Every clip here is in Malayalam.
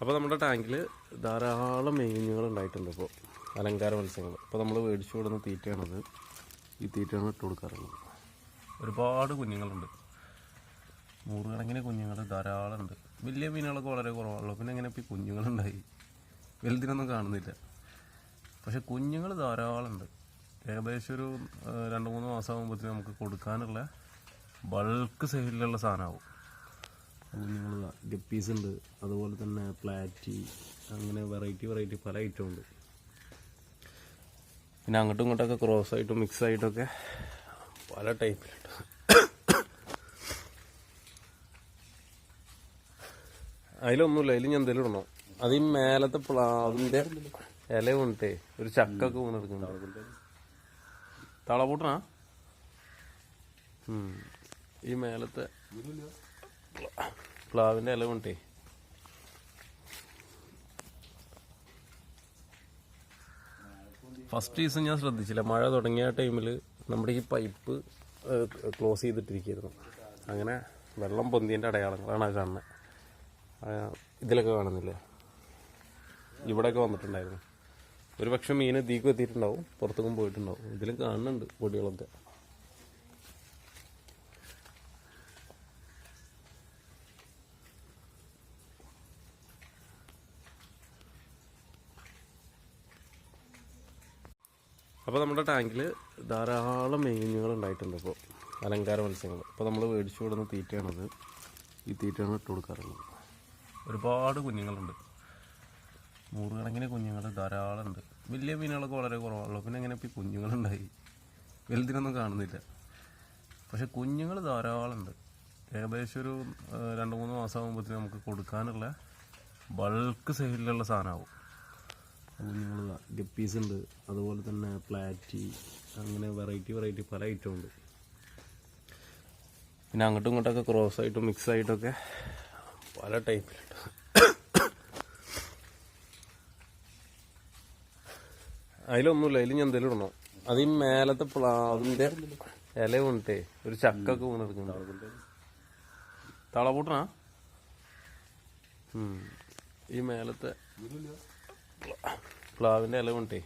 അപ്പോൾ നമ്മുടെ ടാങ്കിൽ ധാരാളം മീനുകൾ ഉണ്ടായിട്ടുണ്ട് ഇപ്പോൾ അലങ്കാര മത്സ്യങ്ങൾ. അപ്പോൾ നമ്മൾ മേടിച്ചു കൊടുക്കുന്ന തീറ്റയാണത്. ഈ തീറ്റയാണ് ഇട്ട് കൊടുക്കാറുള്ളത്. ഒരുപാട് കുഞ്ഞുങ്ങളുണ്ട്. നൂറുകണക്കിന് കുഞ്ഞുങ്ങൾ ധാരാളം ഉണ്ട് വലിയ മീനുകളൊക്കെ വളരെ കുറവാണല്ലോ. പിന്നെ എങ്ങനെ ഇപ്പോൾ കുഞ്ഞുങ്ങളുണ്ടായി? വലുതിനൊന്നും കാണുന്നില്ല. പക്ഷെ കുഞ്ഞുങ്ങൾ ധാരാളം ഉണ്ട് ഏകദേശം ഒരു രണ്ട് മൂന്ന് മാസം ആകുമ്പോഴത്തേന് നമുക്ക് കൊടുക്കാനുള്ള ബൾക്ക് സൈഡിലുള്ള സാധനമാവും. കുഞ്ഞുങ്ങൾ ഗപ്പീസ് ഉണ്ട് അതുപോലെ തന്നെ പ്ലാറ്റി അങ്ങനെ വെറൈറ്റി വെറൈറ്റി പല ഐറ്റം ഉണ്ട്. പിന്നെ അങ്ങോട്ടും ഇങ്ങോട്ടൊക്കെ ക്രോസ് ആയിട്ടും മിക്സ് ആയിട്ടൊക്കെ പല ടൈപ്പിലുണ്ട് അതിലൊന്നുമില്ല. അതിൽ ഞാൻ എന്തെങ്കിലും ഇടണം. അത് ഈ മേലത്തെ പ്ലാവിന്റെ ഇല വീണിട്ടേ ഒരു ചക്കൊക്കെ വീണെടുക്കുന്നുണ്ട് തളപൂട്ടണ ഈ മേലത്തെ പ്ലാവിന്റെ ഇല കൊണ്ടേ. ഫസ്റ്റ് സീസൺ ഞാൻ ശ്രദ്ധിച്ചില്ല. മഴ തുടങ്ങിയ ടൈമിൽ നമ്മുടെ ഈ പൈപ്പ് ക്ലോസ് ചെയ്തിട്ടിരിക്കുന്നു. അങ്ങനെ വെള്ളം പൊന്തിന്റെ അടയാളങ്ങളാണ് കാണുന്നത് ഇതിലൊക്കെ കാണുന്നില്ലേ? ഇവിടെയൊക്കെ വന്നിട്ടുണ്ടായിരുന്നു. ഒരു പക്ഷെ മീൻ തീക്ക് എത്തിയിട്ടുണ്ടാവും പുറത്തേക്കും പോയിട്ടുണ്ടാവും. ഇതിലും കാണുന്നുണ്ട് പൊടികളൊക്കെ. അപ്പോൾ നമ്മുടെ ടാങ്കിൽ ധാരാളം മീനുകൾ ഉണ്ടായിട്ടുണ്ട് ഇപ്പോൾ അലങ്കാര മത്സ്യങ്ങൾ അപ്പോൾ നമ്മൾ മേടിച്ചു കൊടുന്ന തീറ്റയാണത്. ഈ തീറ്റയാണ് ഇട്ട് കൊടുക്കാറുള്ളത്. ഒരുപാട് കുഞ്ഞുങ്ങളുണ്ട്. നൂറുകണക്കിന് കുഞ്ഞുങ്ങൾ ധാരാളം ഉണ്ട് വലിയ മീനുകളൊക്കെ വളരെ കുറവാണല്ലോ. പിന്നെ എങ്ങനെ ഇപ്പോൾ കുഞ്ഞുങ്ങളുണ്ടായി? വലുതിനൊന്നും കാണുന്നില്ല. പക്ഷെ കുഞ്ഞുങ്ങൾ ധാരാളം ഉണ്ട് ഏകദേശം ഒരു രണ്ട് മൂന്ന് മാസം ആകുമ്പോഴത്തേന് നമുക്ക് കൊടുക്കാനുള്ള ബൾക്ക് സൈഡിലുള്ള സാധനമാവും. കുഞ്ഞുങ്ങൾ ഗപ്പീസ് ഉണ്ട് അതുപോലെ തന്നെ പ്ലാറ്റി അങ്ങനെ വെറൈറ്റി വെറൈറ്റി പല ഐറ്റം ഉണ്ട്. പിന്നെ അങ്ങോട്ടും ഇങ്ങോട്ടൊക്കെ ക്രോസ് ആയിട്ടും മിക്സ് ആയിട്ടൊക്കെ പല ടൈപ്പിലുണ്ട് അതിലൊന്നുമില്ല അതിൽ ഞാൻ എന്തെങ്കിലും ഇടണോ? അത് ഈ മേലത്തെ പ്ലാവിന്റെ ഇല വീണിട്ടേ ഒരു ചക്കൊക്കെ വീണെടുക്കുന്നുണ്ട്. തളപൂട്ടണ ഈ മേലത്തെ പ്ലാവിന്റെ ഇല കൊണ്ടേ.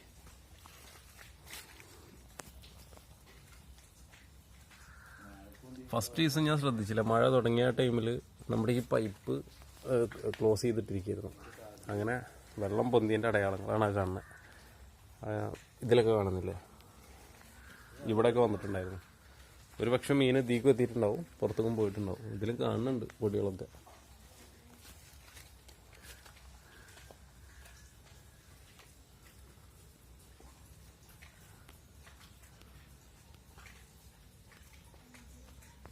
ഫസ്റ്റ് സീസൺ ഞാൻ ശ്രദ്ധിച്ചില്ല. മഴ തുടങ്ങിയ ടൈമിൽ നമ്മുടെ ഈ പൈപ്പ് ക്ലോസ് ചെയ്തിട്ടിരിക്കുന്നു. അങ്ങനെ വെള്ളം പൊന്തിന്റെ അടയാളങ്ങളാണ് കാണുന്നത് ഇതിലൊക്കെ കാണുന്നില്ലേ? ഇവിടെയൊക്കെ വന്നിട്ടുണ്ടായിരുന്നു. ഒരു പക്ഷെ മീൻ തീക്ക് എത്തിയിട്ടുണ്ടാവും പുറത്തേക്കും പോയിട്ടുണ്ടാവും. ഇതിലും കാണുന്നുണ്ട് പൊടികളൊക്കെ.